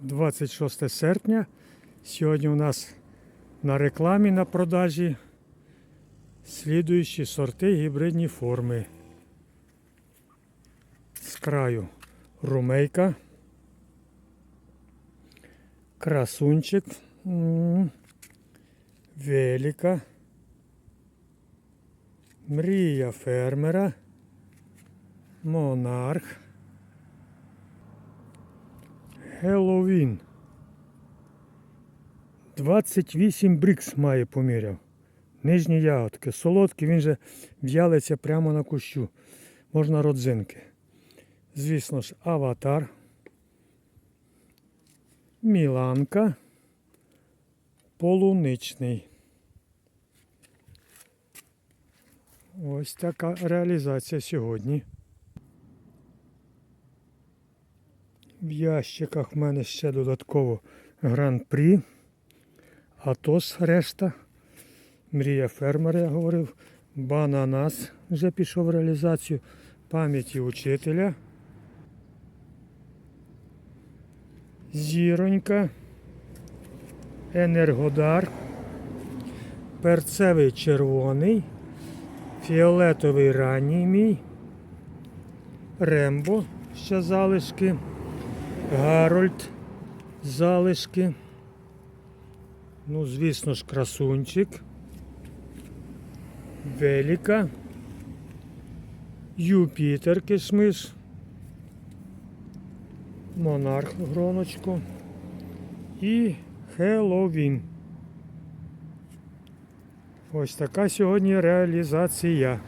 26 серпня. Сьогодні у нас на рекламі на продажі слідуючі сорти гібридні форми. З краю румейка, красунчик, велика, мрія фермера, монарх. Хеллоуін. 28 брикс має поміряв. Нижні ягодки. Солодкі, він же в'ялиться прямо на кущу. Можна родзинки. Звісно ж, аватар. Міланка. Полуничний. Ось така реалізація сьогодні. В ящиках в мене ще додатково гран-прі. Атос решта. Мрія фермера, я говорив. Бананас вже пішов в реалізацію. Пам'яті учителя. Зіронька. Енергодар. Перцевий червоний. Фіолетовий ранній мій. Рембо ще залишки. Гарольд залишки. Ну, звісно ж, красунчик. Велика. Юпітер кишмиш. Монарх гроночку. І Хеллоуін. Ось така сьогодні реалізація.